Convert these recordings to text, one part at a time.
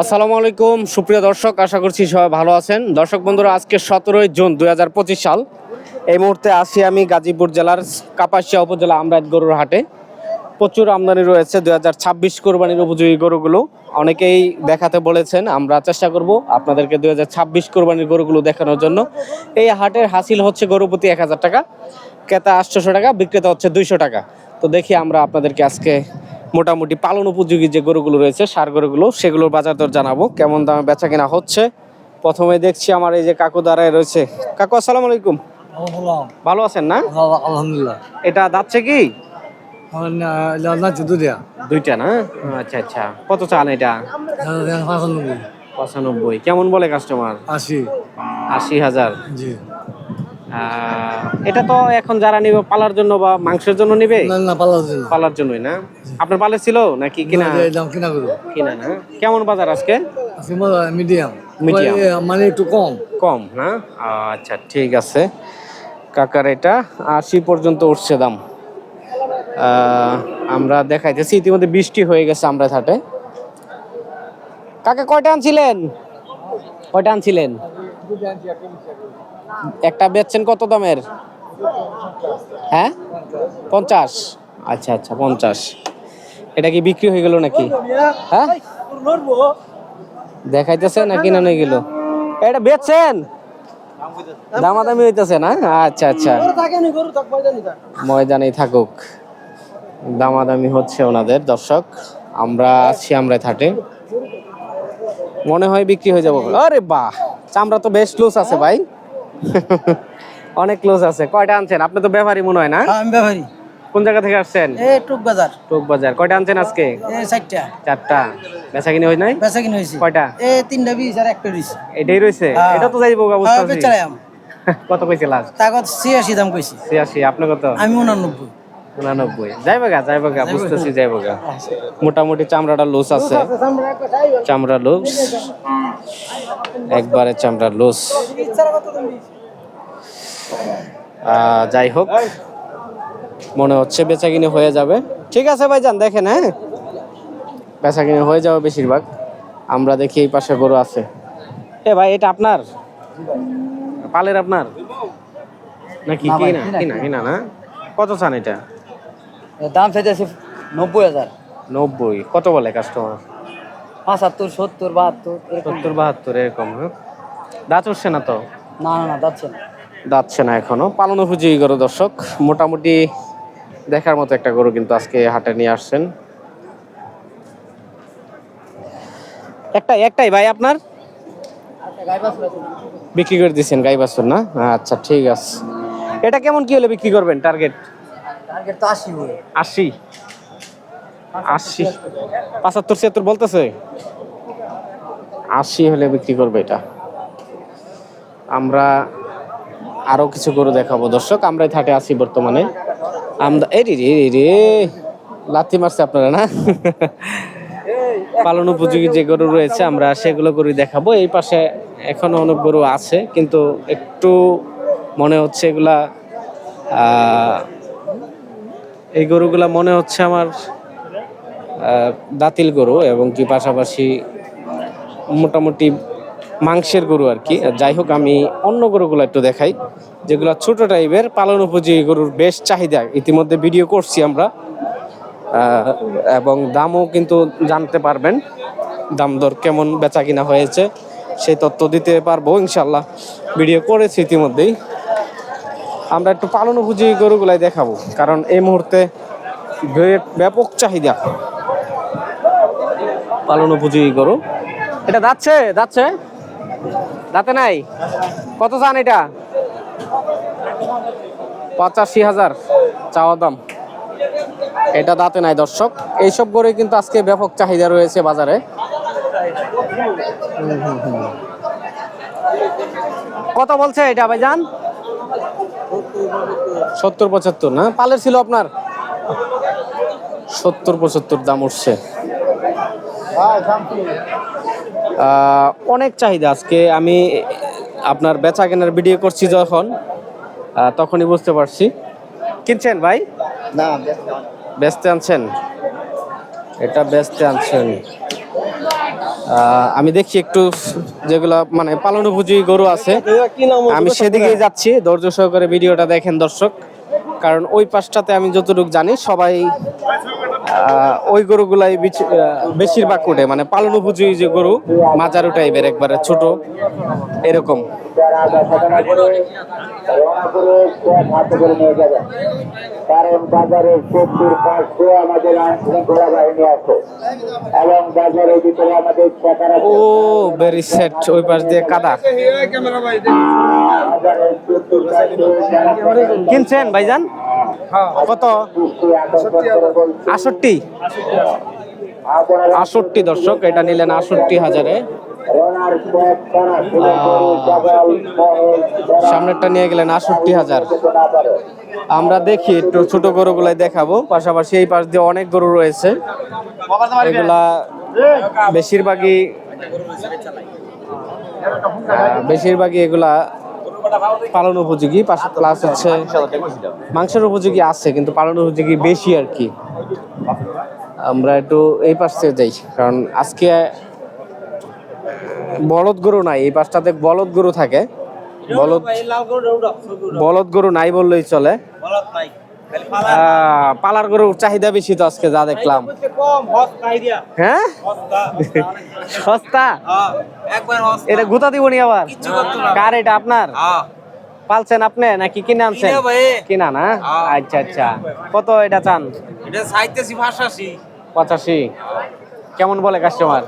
আসসালামু আলাইকুম, সুপ্রিয় দর্শক, আশা করছি সবাই ভালো আছেন। দর্শক বন্ধুরা, আজকে সতেরোই জুন দুই হাজার পঁচিশ সাল। এই মুহূর্তে আসি আমি গাজীপুর জেলার কাপাসিয়া উপজেলা আমরাত গরুর হাটে। প্রচুর আমদানি রয়েছে, দুই হাজার ছাব্বিশ কোরবানির উপযোগী গরুগুলো। অনেকেই দেখাতে বলেছেন, আমরা চেষ্টা করব আপনাদেরকে দুই হাজার ছাব্বিশ কোরবানির গরুগুলো দেখানোর জন্য। এই হাটের হাসিল হচ্ছে গরু প্রতি এক হাজার টাকা, ক্রেতা আটশোশো টাকা, বিক্রেতা হচ্ছে দুইশো টাকা। তো দেখি আমরা আপনাদেরকে আজকে মোটামুটি পালন উপযোগী যে গরুগুলো রয়েছে সার গরুগুলো সেগুলোর বাজার দর জানাব। কেমন দামে বেচা কেনা হচ্ছে? প্রথমে দেখছি আমার এই যে কাকু দাঁড়ায় রয়েছে। কাকু আসসালামু আলাইকুম। ভালো আছেন না? আলহামদুলিল্লাহ। এটা যাচ্ছে কি? না দুইটা। না? আচ্ছা আচ্ছা। কত চান এটা? পঁচানব্বই। কেমন বলে কাস্টমার আশি। আশি হাজার। জি। এটা তো এখন যারা নিবে পালার জন্য বা মাংসের জন্য নিবে? না না পাল্লার জন্য। পালার জন্যই না? আপনার পালে ছিল নাকি কিনা? দাম কিনা করব। কিনা না? কেমন বাজার আজকে? মিডিয়াম। Medium. মানে একটু কম। কম না? আচ্ছা ঠিক আছে। কাকার এটা আশি পর্যন্ত উঠছে দাম। আহ, আমরা দেখাইতেছি ইতিমধ্যে বৃষ্টি হয়ে গেছে আমরা হাটে কাকা কয়টা আনছিলেন? কয়টা আনছিলেন? একটা বেচছেন কত দামের? হ্যাঁ? পঞ্চাশ। আচ্ছা আচ্ছা পঞ্চাশ। এটা কি বিক্রি হয়ে গেল নাকি? হ্যাঁ? দেখাইতেছে না কিনা নিয়ে গেল। এটা বেচছেন? দামাদামি হইতেছে না? আচ্ছা আচ্ছা। ময়দানেই থাকুক। দামাদামি হচ্ছে ওনাদের, দর্শক। আমরা আছি আমরা থাটে মনে হয় বিক্রি হয়ে যাব। আরে বাহ! চামড়া তো বেশ ক্লোজ আছে ভাই। অনেক ক্লোজ আছে। কয়টা আনছেন? আপনি তো ব্যাপারী মনে হয় না? আমি ব্যাপারি। কোন জায়গা থেকে আসছেন? এ টুক বাজার। টোক বাজার। কয়টা আনছেন আজকে? এ চারটা। চারটা। বেচা কিনে হয় নাই? বেচা কিনে হয়েছে কয়টা? এ তিনটা বিশ আর একটা দিছে এটাই রয়েছে হ্যাঁ। এটা তো যাইবো বুঝতেছি বেচারাই আম কত কইছে লাস্ট তাগত ছিয়াশি দাম কইছি। ছিয়াশি। আপনি কত? আমি উনানব্বই। উনানব্বই। যাইবে গা যাইবে গা বুঝতেছি যাইবে গা। মোটামুটি চামড়াটা লুজ আছে। চামড়া লুজ একবারে চামড়া আহ, যাই হোক মনে হচ্ছে বেচা কিনে হয়ে যাবে। ঠিক আছে ভাই যান দেখেন হ্যাঁ? বেচা কিনে হয়ে যাবে বেশিরভাগ। আমরা দেখি এই পাশে গরু আছে। এ ভাই এটা আপনার? পালের আপনার? নাকি কিনা? কিনা, কিনা না? কত চান এটা? দাম চাইতেছে নব্বই হাজার। নব্বই। কত বলে কাস্টমার পঁচাত্তর সত্তর বাহাত্তর সত্তর বাহাত্তর এরকম হ্যাঁ? দাঁত উঠছে না তো? না না না। যাচ্ছে না দাঁতছে না এখনও। পালন উপযোগী গরু দর্শক মোটামুটি দেখার মতো একটা গরু কিন্তু আজকে হাটে নিয়ে আসছেন। একটাই একটাই ভাই আপনার? বিক্রি করে দিচ্ছেন গাই বাছুর না? আচ্ছা ঠিক আছে। এটা কেমন কি হলে বিক্রি করবেন টার্গেট? টার্গেট তো আশি আশি? আশি। পঁচাত্তর ছিয়াত্তর বলতেছে? আশি হলে বিক্রি করবে এটা। আমরা আরও কিছু গরু দেখাবো। দর্শক, আমরাই থাটে আছি বর্তমানে। আমরা এই রে রে লাথি মারছে আপনারা, না? পালন উপযোগী যে গরু রয়েছে, আমরা সেগুলো গরু দেখাবো। এই পাশে এখনও অনেক গরু আছে, কিন্তু একটু মনে হচ্ছে এগুলা এই গরুগুলা মনে হচ্ছে আমার দাতিল গরু এবং কি পাশাপাশি মোটামুটি মাংসের গরু আর কি। যাই হোক আমি অন্য গরুগুলো একটু দেখাই যেগুলো ছোট টাইপের পালন উপযোগী গরুর বেশ চাহিদা। ইতিমধ্যে ভিডিও করছি আমরা এবং দামও কিন্তু জানতে পারবেন দাম দর কেমন বেচা কিনা হয়েছে সেই তথ্য দিতে পারব ইনশাল্লাহ ভিডিও করেছি ইতিমধ্যেই। আমরা একটু পালন উপযোগী গরুগুলাই দেখাবো কারণ এই মুহূর্তে বে- ব্যাপক চাহিদা। পালন উপযোগী গরু। এটা যাচ্ছে যাচ্ছে। দাঁতে নাই? কত চান এটা? পঁচাশি হাজার। চাওয়া দাম। এটা দাঁতে নাই দর্শক। এইসব গরু কিন্তু আজকে ব্যাপক চাহিদা রয়েছে বাজারে। কত বলছে এটা ভাই ভাইজান? সত্তর পঁচাত্তর, না? পালের ছিল আপনার? সত্তর পঁচাত্তর দাম উঠছে। অনেক চাহিদা আজকে। আমি আপনার বেচা কেনার ভিডিও করছি যখন তখনই বুঝতে পারছি। কিনছেন ভাই? না ব্যস্ত আনছেন? এটা বেচতে আনছেন। আমি দেখি একটু যেগুলা মানে পালন উপযোগী গরু আছে। আমি সেদিকেই যাচ্ছি ধৈর্য সহকারে ভিডিওটা দেখেন দর্শক। কারণ ওই পাশটাতে আমি যতটুকু জানি সবাই ওই গরুগুলাই বিচ- আহ, বেশিরভাগ উঠে। মানে পালন উপযোগী যে গরু মাজারু টাইপের একবারে ছোট এরকম। কারণ বাজারে সবজির পাশে আমাদের আইন শৃঙ্খলা বাহিনী আছে এবং বাজারের ভিতরে আমাদের চেকারা ও ভেরি সেট ওই পাশ দিয়ে কাদা। কিনছেন ভাইজান? কত? করে বলছে, আষট্টি। আষট্টি দর্শক এটা নিলেন আষট্টি হাজারে। সামনেরটা নিয়ে গেলেন আষট্টি হাজার। আমরা দেখি একটু ছোট গরুগুলাই দেখাবো। পাশাপাশি এই পাশ দিয়ে অনেক গরু রয়েছে। এগুলা বেশিরভাগই বেশিরভাগই এগুলা পালন উপযোগী প্লাস হচ্ছে মাংসের উপযোগী আছে, কিন্তু পালন উপযোগী বেশি আর কি। আমরা একটু এই পাশ থেকে যাই, কারণ আজকে বলদ গরু নাই, এই পাশটাতে বলদ গরু থাকে। বলদ বলদ গরু নাই বললেই চলে। পালার গরুর চাহিদা বেশি তো আজকে যা দেখলাম। হ্যাঁ? সস্তা। এটা গুতা দিবনি আবার? কার এটা আপনার? পালছেন আপনি নাকি কিনে আনছেন? কিনা না আচ্ছা আচ্ছা। কত এটা চান? পঁচাশি। কেমন বলে কাস্টমার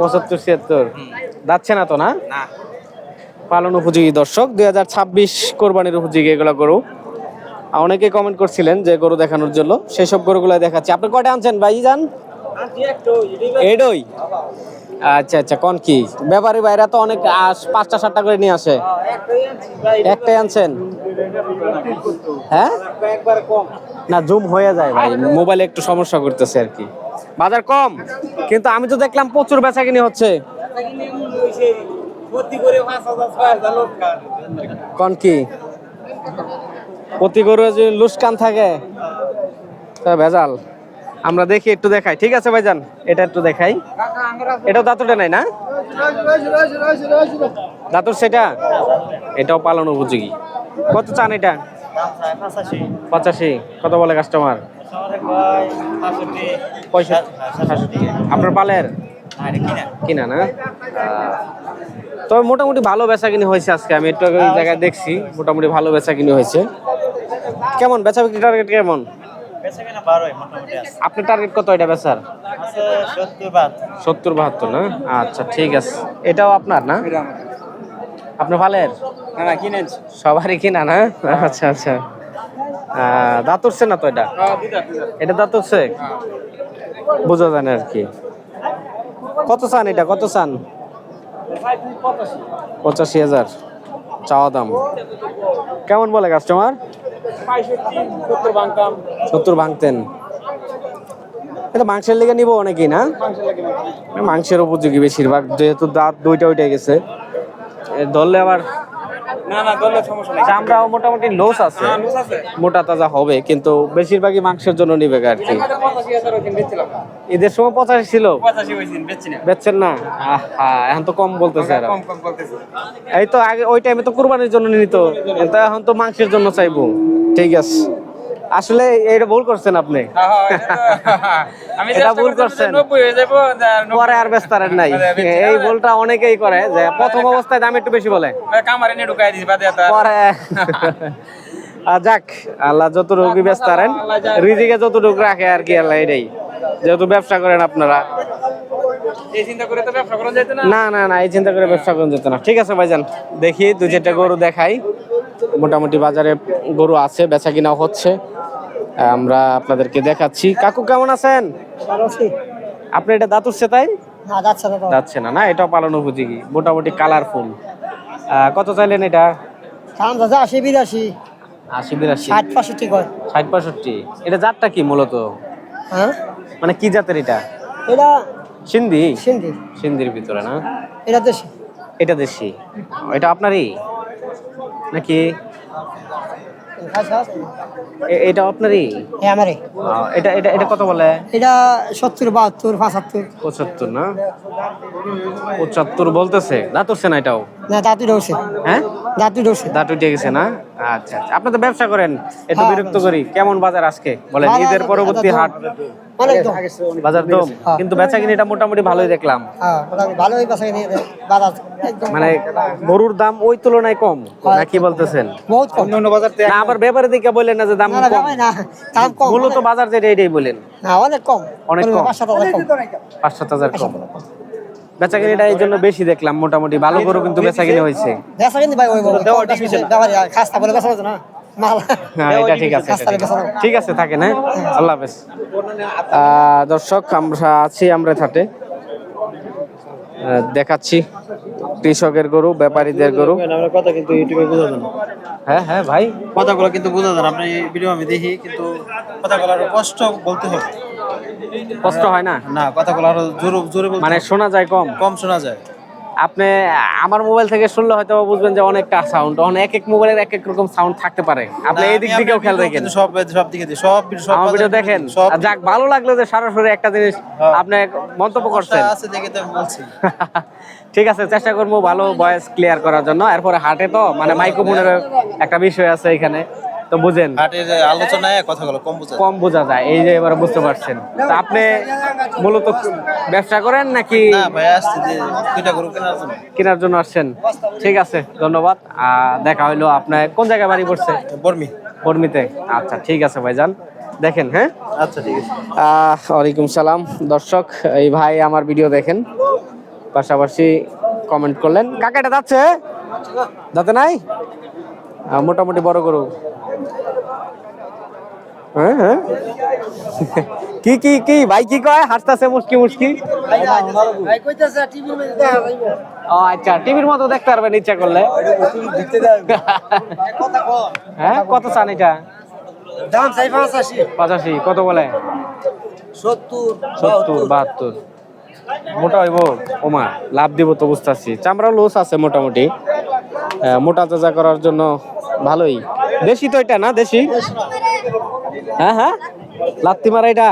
পঁচাত্তর ছিয়াত্তর যাচ্ছে না তো না। পালন উপযোগী দর্শক দুই হাজার ছাব্বিশ কোরবানির উপযোগী এগুলো গরু। অনেকে কমেন্ট করছিলেন যে গরু দেখানোর জন্য। সেই সব গরুগুলো দেখাচ্ছি। আপনি কয়টা আনছেন ভাই যান এডই? আচ্ছা আচ্ছা কোন কি? ব্যাপারী ভাইরা তো অনেক পাঁচটা সাতটা করে নিয়ে আসে। একটাই আনছেন? হ্যাঁ? না জুম হয়ে যায় ভাই। মোবাইলে একটু সমস্যা করতেছে আর কি। বাজার কম কিন্তু আমি তো দেখলাম প্রচুর বেচা কিনি হচ্ছে। কোন কি? প্রতি গরু যদি লুসকান থাকে ভেজাল। আমরা দেখি, একটু দেখাই। ঠিক আছে ভাইজান? এটা একটু দেখাই। এটাও দাঁতটা নাই না? দাঁতর সেটা? এটাও পালন উপযোগী। কত চান এটা? পঁচাশি। কত বলে কাস্টমার আপনার পালের কিনা না? তবে মোটামুটি ভালো বেচা কিনি হয়েছে আজকে। আমি একটু জায়গায় দেখছি। মোটামুটি ভালো বেচা কিনি হয়েছে। কেমন? বেচা বিক্রি টার্গেট কেমন? আপনার টার্গেট কত এটা বেচার? সত্তর বাহাত্তর। না? আচ্ছা ঠিক আছে। এটাও আপনার না? আপনার ভালের? না না কিনেন। সবারই কিনা না? আচ্ছা আচ্ছা। দাঁত উঠছে না তো এটা? এটা দাঁত উঠছে? বোঝা যায় না আর কি। কত চান এটা? কত চান? পঁচাশি হাজার। চাওয়া দাম। কেমন বলে কাস্টমার সত্তর ভাঙতেন। এটা মাংসের লেগে নিব অনেকেই না? মাংসের উপযোগী বেশিরভাগ, যেহেতু দাঁত দুইটা উঠে গেছে। ধরলে আবার না না দলের সমস্যা নেই। চামড়াও মোটামুটি লোস আছে। হ্যাঁ, আছে। মোটা তাজা হবে কিন্তু বেশিরভাগই মাংসের জন্য নিবে আর কি ঈদের সময় পঁচাশি ছিল? বেচছেন না? আহা এখন তো কম বলতেছে এই তো আগে ওই টাইমে তো কুরবানির জন্য নিত। এখন তো মাংসের জন্য চাইব। ঠিক আছে। আসলে এটা ভুল করছেন আপনি। হ্যাঁ, হ্যাঁ, এটা- আমি এটা ভুল করছেন। পরে আর বেস্তারের নাই। এই ভুলটা অনেকেই করে যে প্রথম অবস্থায় দাম একটু বেশি বলে। পরে যাক আল্লাহ যত রোগী ব্যস্ত রাখেন রিজিকে যতটুকু রাখে আর কি আল্লাহ এটাই। যেহেতু ব্যবসা করেন আপনারা। না। না না এই চিন্তা করে ব্যবসা করেন যেত না। ঠিক আছে ভাইজান দেখি দু চারটা গরু দেখাই। মোটামুটি বাজারে গরু আছে বেচা কিনা হচ্ছে। আমরা আপনাদেরকে দেখাচ্ছি। কাকু কেমন আছেন? আপনি এটা দাঁত উঠছে তাই? যাচ্ছে না না এটাও পালন উপযোগী মোটামুটি কালারফুল কত চাইলেন এটা? আশি বিরাশি। আশি বিরাশি। ষাট পাঁষট্টি কয়? ষাট পঁয়ষট্টি। এটা জাতটা কি মূলত? হ্যাঁ? মানে কি জাতের এটা? এটা সিন্ধি? সিন্ধি। সিন্ধির ভিতরে না? এটা দেশি। এটা দেশি। এটা আপনারই? নাকি? এটা আপনারই? হ্যাঁ আমারই। এটা এটা এটা কত বলে? এটা সত্তর বাহাত্তর পঁচাত্তর। পঁচাত্তর না? পঁচাত্তর বলতেছে। দাঁতুরছে না এটাও? না দাঁতু হ্যাঁ? দাঁতু ডরছে দাঁত উঠে গেছে না? আচ্ছা আচ্ছা। আপনি তো ব্যবসা করেন। একটু হ্যাঁ, বিরক্ত করি। কেমন বাজার আজকে? বলে ঈদের পরবর্তী হাট। বাজার তো। কিন্তু বেচা কিনিটা মোটামুটি ভালোই দেখলাম। ভালোই পাশে নিয়ে বাজার মানে গরুর দাম ওই তুলনায় কম। না কি বলতেছেন? বহুত কম। না আবার ব্যাপারে দিকে বললেন না যে দাম না না কম। না দাম কম। মূলত বাজার যেটা এটাই বলেন না অনেক কম। অনেক কম। পাঁচ সাত হাজার কম। বেচা কিনিটা এই জন্য বেশি দেখলাম মোটামুটি। ভালো গরু কিন্তু বেচা কিনে হয়েছে। বেচা কিন্তু ভাই ওই ব্যাপারে খাস্তা বলে বেচা না? মাল হ্যাঁ এটা ঠিক আছে এটা খাস্তারে ঠিক আছে। যাবে ঠিক আছে থাকেন হ্যাঁ আল্লাহ হাফেজ। দর্শক আমরা আছি আমরা থাটে দেখাচ্ছি কৃষকের গরু ব্যাপারীদের গরু। কথা কিন্তু ইউটিউবে বোঝা যায় হ্যাঁ হ্যাঁ ভাই। কথাগুলো কিন্তু বোঝা যায় না। আপনি ভিডিও আমি দেখি কিন্তু কথাগুলো আরও কষ্ট বলতে হবে। কষ্ট হয় না? না কথাগুলো আরও জোরে জোরে মানে শোনা যায় কম? কম শোনা যায়। আপনি আমার মোবাইল থেকে শুনলে হয়তো বুঝবেন যে অনেকটা সাউন্ড অনেক এক এক মোবাইলের এক এক রকম সাউন্ড থাকতে পারে। আপনি এই দিক দিকেও খেয়াল রাখেন। সব সব দিকে সব আমার ভিডিও দেখেন যাক ভালো লাগল যে সরাসরি একটা জিনিস হ্যাঁ। আপনি মন্তব্য করছেন। আছে দেখে তো বলছি। ঠিক আছে চেষ্টা করব ভালো ভয়েস ক্লিয়ার করার জন্য। এরপরে হাটে তো মানে মাইক্রোফোনের একটা বিষয় আছে এখানে। তো বুঝেন। হাটের আলোচনায় কথাগুলো কম বোঝা যায়। কম বোঝা যায় এই যে এবার বুঝতে পারছেন। তা আপনি মূলত ব্যবসা করেন নাকি না ভাই আসছে যে দুইটা গরু কেনার জন্য। কেনার জন্য আসছেন? ঠিক আছে ধন্যবাদ। আর দেখা হইল আপনার কোন জায়গায় বাড়ি পড়ছে? বর্মি। বর্মিতে। আচ্ছা ঠিক আছে ভাইজান। দেখেন হ্যাঁ? আচ্ছা ঠিক আছে। আহ, ওয়ালাইকুম সালাম। দর্শক এই ভাই আমার ভিডিও দেখেন। পাশাপাশি কমেন্ট করলেন। কাকা এটা যাচ্ছে? যাতে নাই? মোটামুটি বড় গরু। হ্যাঁ হ্যাঁ। কি কি কি? ভাই কি কয়? হাসতাছে মুশকি মুশকি। ও আচ্ছা টিভির মতো দেখতে পারবেন ইচ্ছা করলে। হ্যাঁ কত চান এটা? দাম চাই পাঁচ আশি পঁচাশি কত বলে? সত্তর সত্তর বাহাত্তর। মোটা হইব? ওমা লাভ দিব তো বুঝতেছি। চামড়া লোস আছে মোটামুটি। মোটা তাজা করার জন্য ভালোই। দেশি তো এটা না, দেশি? হ্যাঁ হ্যাঁ? লাত্তি মারা এটা?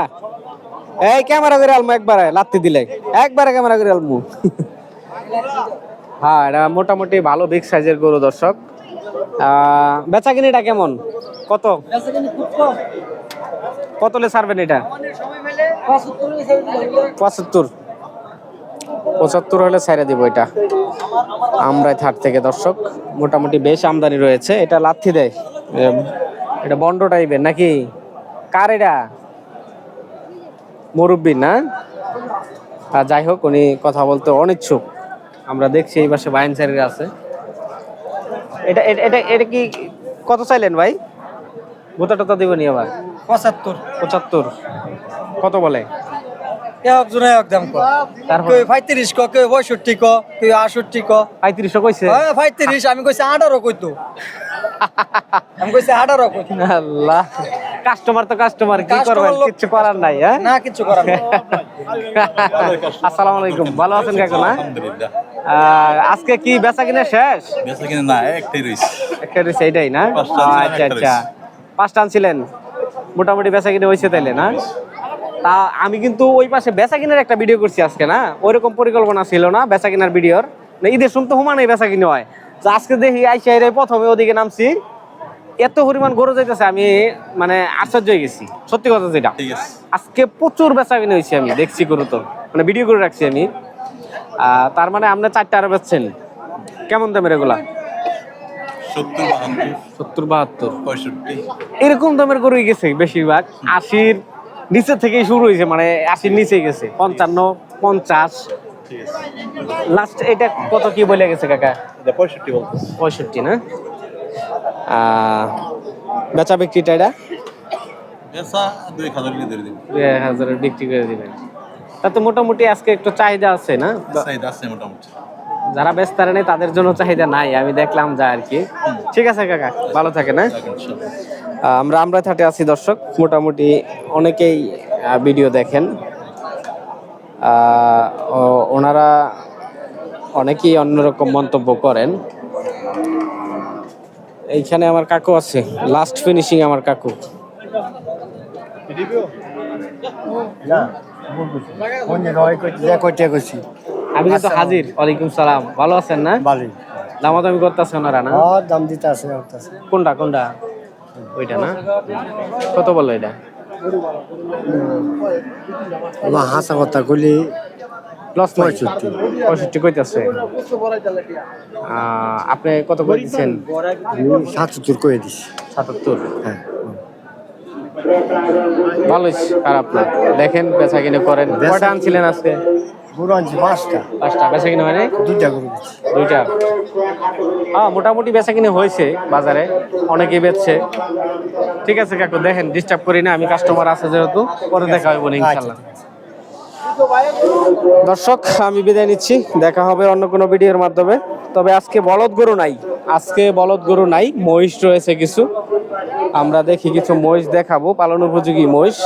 এই ক্যামেরা করে আলমু একবারে, লাত্তি দিলে। একবারে ক্যামেরা করে আলমু। হ্যাঁ এটা মোটামুটি ভালো বিগ সাইজের গরু, দর্শক। বেচা কিনিটা কেমন? কত? কত লে ছাড়বেন এটা? পঁচাত্তর। পঁচাত্তর হলে ছেড়ে দিব এটা। আমরাই থাট থেকে, দর্শক। মোটামুটি বেশ আমদানি রয়েছে। এটা লাথি দেয়। এটা বন্ড টাইপের নাকি? কার এটা? মুরব্বী না? আর যাই হোক উনি কথা বলতে অনিচ্ছুক। আমরা দেখছি এই পাশে বাইন সাইডের আছে। এটা এটা এটা কি কত চাইলেন ভাই? গোটা টোতা দিবনি আবার? পঁচাত্তর। পঁচাত্তর। কত বলে? একজনে একদম ক তারপর? পঁয়ত্রিশ ক কেউ পঁয়ষট্টি ক কেউ আটষট্টি ক পঁয়ত্রিশশো কইছে? হ্যাঁ পঁয়ত্রিশ আমি কইছি আঠারো কইতো। আমি কইছি আঠারো কইতো আল্লাহ। কাস্টমার তো কাস্টমার কি করবেন? কিছু করার নাই হ্যাঁ? না কিছু করার নেই। আসসালামু আলাইকুম ভালো আছেন কাকু না? আজকে কি বেচা কিনা শেষ? বেচা কিনে না একটাই এইটাই আচ্ছা আচ্ছা। পাঁচটা আনছিলেন? মোটামুটি বেচা কিনে হয়েছে তাইলে না? তা আমি কিন্তু ওই পাশে বেচা কিনার একটা ভিডিও করছি আজকে না? ওইরকম পরিকল্পনা ছিল না বেচা কিনার ভিডিওর। না ঈদের শুন তো হুমানেই বেচা কিনে হয়। আজকে দেখি আইসা এর প্রথমে ওদিকে নামছি। এত পরিমাণ গরু যাইতেছে আমি মানে আশ্চর্য হয়ে গেছি। সত্যি কথা যেটা। আজকে প্রচুর বেচা কিনে হয়েছে আমি দেখছি গরু তো। মানে ভিডিও করে রাখছি আমি। তার মানে আপনি চারটা আরও বেচছেন। কেমন দামের এগুলা? সত্তর বাহাত্তর। এরকম দামের গরুই গেছে বেশিরভাগ। আশির নিচে থেকেই শুরু হয়েছে মানে আশির নিচে গেছে। পঞ্চান্ন পঞ্চাশ। লাস্ট এটা কত কি বলে গেছে কাকা? পঁয়ষট্টি পঁয়ষট্টি না? বেচা বিক্রিটা এটা? দুই বিক্রি করে দিবেন। তাতে মোটামুটি আজকে একটু চাহিদা আছে না? চাহিদা আছে মোটামুটি। যারা ব্যস্ত নেই তাদের জন্য চাহিদা নাই আমি দেখলাম যা আর কি। ঠিক আছে কাকা ভালো থাকে না ইনশাল্লাহ। আহ, আমরা আমরা থাটে আছি দর্শক। মোটামুটি অনেকেই ভিডিও দেখেন। ওনারা অনেকেই অন্যরকম মন্তব্য করেন। এইখানে আমার কাকু আছে। লাস্ট ফিনিশিং আমার কাকু। আমি কিন্তু হাজির। ওয়ালাইকুম সালাম। ভালো আছেন না? ভালোই। দামাদামি করতেছে ওনারা না? হ্যাঁ দাম দিতে আছে। কোনটা কোনটা? ওইটা না? কত বলল এটা? আমার হাসা কথা কইলে প্লাস পঁয়ষট্টি। পঁয়ষট্টি কইতেছে। আপনি কত করে দিচ্ছেন সাতসত্তর কয়ে দিস সাতাত্তর হ্যাঁ। ভালোই খারাপ না। দেখেন বেচা কিনে করেন। কটা আনছিলেন আজকে? গরু আনছি পাঁচটা। পাঁচটা। বেচা কিনে দুইটা গরু দুইটা। হ্যাঁ মোটামুটি বেচা কিনে হয়েছে বাজারে। অনেকেই বেচছে। ঠিক আছে কাকু দেখেন ডিস্টার্ব করি না আমি কাস্টমার আছে যেহেতু পরে দেখা হবে বলে ইনশাল্লাহ দর্শক আমি বিদায় নিচ্ছি। দেখা হবে অন্য কোনো ভিডিওর মাধ্যমে। তবে আজকে বলদ গরু নাই। আজকে বলদ গরু নাই মহিষ রয়েছে কিছু। আমরা দেখি কিছু মহিষ দেখাবো পালন উপযোগী মহিষ।